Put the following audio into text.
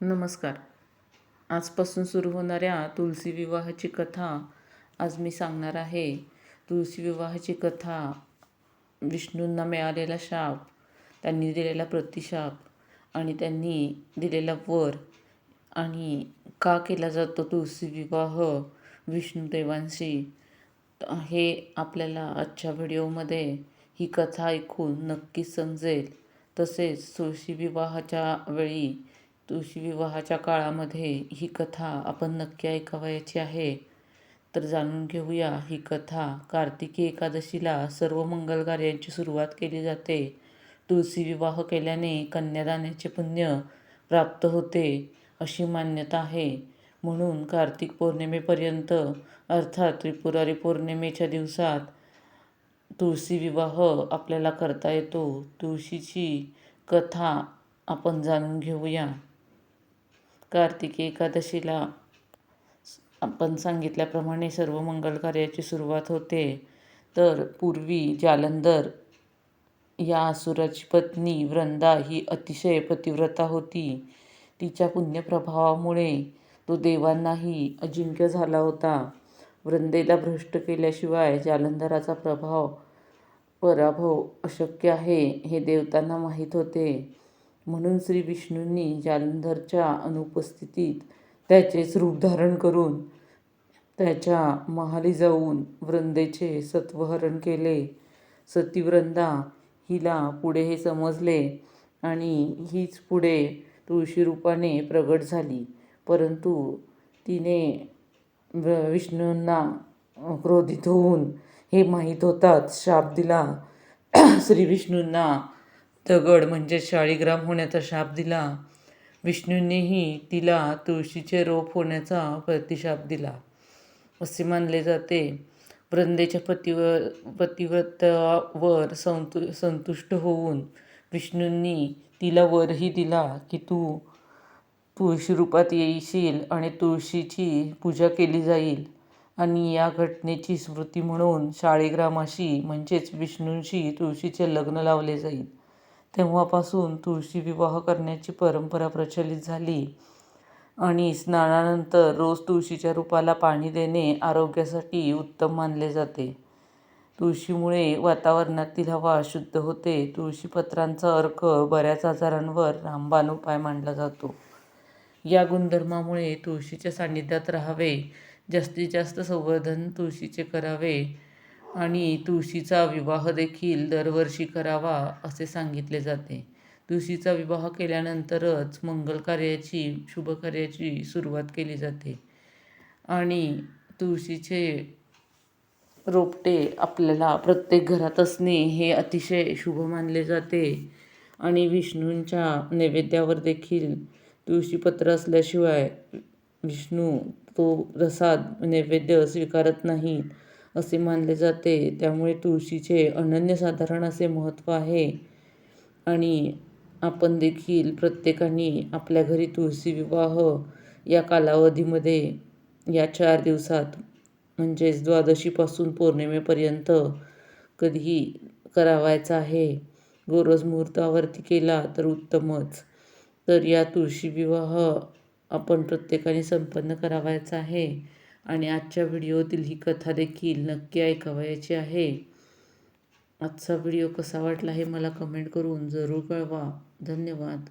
नमस्कार. आजपासून सुरू होणाऱ्या तुलसी विवाहाची कथा आज मी सांगणार आहे. तुलसी विवाहाची कथा विष्णूंना मिळालेला शाप त्यांनी दिलेला प्रतिशाप आणि त्यांनी दिलेला वर आणि का केला जातो तुलसी विवाह विष्णुदेवांशी हे आपल्याला आजच्या व्हिडिओमध्ये ही कथा ऐकून नक्कीच समजेल. तसेच तुळशी विवाहाच्या वेळी तुळशी विवाहाच्या काळामध्ये ही कथा आपण नक्की ऐकावयाची आहे. तर जाणून घेऊया ही कथा. कार्तिकी एकादशीला सर्व मंगलकार्यांची सुरुवात केली जाते. तुळशी विवाह केल्याने कन्यादानाचे पुण्य प्राप्त होते अशी मान्यता आहे. म्हणून कार्तिक पौर्णिमेपर्यंत अर्थात त्रिपुरारी पौर्णिमेच्या दिवसात तुळशी विवाह आपल्याला करता येतो. तुळशीची कथा आपण जाणून घेऊया. कार्तिकी एकादशीला आपण सांगितल्याप्रमाणे सर्व मंगल कार्याची सुरुवात होते. तर पूर्वी जालंधर या असुराची पत्नी वृंदा ही अतिशय पतिव्रता होती. तिच्या पुण्यप्रभावामुळे तो देवांनाही अजिंक्य झाला होता. वृंदेला भ्रष्ट केल्याशिवाय जालंधराचा प्रभाव पराभव अशक्य आहे हे देवतांना माहीत होते. म्हणून श्री विष्णूंनी जालंधरच्या अनुपस्थितीत त्याचेच रूप धारण करून त्याच्या महाली जाऊन वृंदेचे सत्वहरण केले. सतीवृंदा हिला पुढे हे समजले आणि हीच पुढे तुळशी रूपाने प्रगट झाली. परंतु तिने विष्णूंना क्रोधित होऊन हे माहीत होताच शाप दिला. श्री विष्णूंना दगड म्हणजे शाळीग्राम होण्याचा शाप दिला. विष्णूंनीही तिला तुळशीचे रोप होण्याचा प्रतिशाप दिला. असे मानले जाते. वृंदेच्या पतिव पतिव्रतावर संतु संतुष्ट होऊन विष्णूंनी तिला वरही दिला की तू तुळशी रूपात येशील आणि तुळशीची पूजा केली जाईल. आणि या घटनेची स्मृती म्हणून शाळीग्रामाशी म्हणजेच विष्णूंशी तुळशीचे लग्न लावले जाईल. तेव्हापासून तुळशी विवाह करण्याची परंपरा प्रचलित झाली. आणि स्नानानंतर रोज तुळशीच्या रूपाला पाणी देणे आरोग्यासाठी उत्तम मानले जाते. तुळशीमुळे वातावरणातील हवा शुद्ध होते. तुळशीपत्रांचा अर्क बऱ्याच आजारांवर रामबाण उपाय मानला जातो. या गुणधर्मामुळे तुळशीच्या सान्निध्यात राहावे. जास्तीत जास्त संवर्धन तुळशीचे करावे. आणि तुळशीचा विवाह देखील दरवर्षी करावा असे सांगितले जाते. तुळशीचा विवाह केल्यानंतरच मंगल कार्याची शुभकार्याची सुरुवात केली जाते. आणि तुळशीचे रोपटे आपल्याला प्रत्येक घरात असणे हे अतिशय शुभ मानले जाते. आणि विष्णूंच्या नैवेद्यावर देखील तुळशीपत्र असल्याशिवाय विष्णू तो प्रसाद नैवेद्य स्वीकारत नाहीत. असे मानले जाते. त्यामुळे तुळशीचे अनन्यसाधारण असे महत्त्व आहे. आणि आपण देखील प्रत्येकाने आपल्या घरी तुळशी विवाह या कालावधीमध्ये या चार दिवसात म्हणजेच द्वादशीपासून पौर्णिमेपर्यंत कधीही करावायचा आहे. गोरज मुहूर्तावरती केला तर उत्तमच. तर या तुळशी विवाह आपण प्रत्येकाने संपन्न करावायचा आहे. आणि आजच्या व्हिडिओतील ही कथा देखील नक्की ऐकावयाची आहे. आजचा व्हिडिओ कसा वाटला हे मला कमेंट करून जरूर कळवा. धन्यवाद.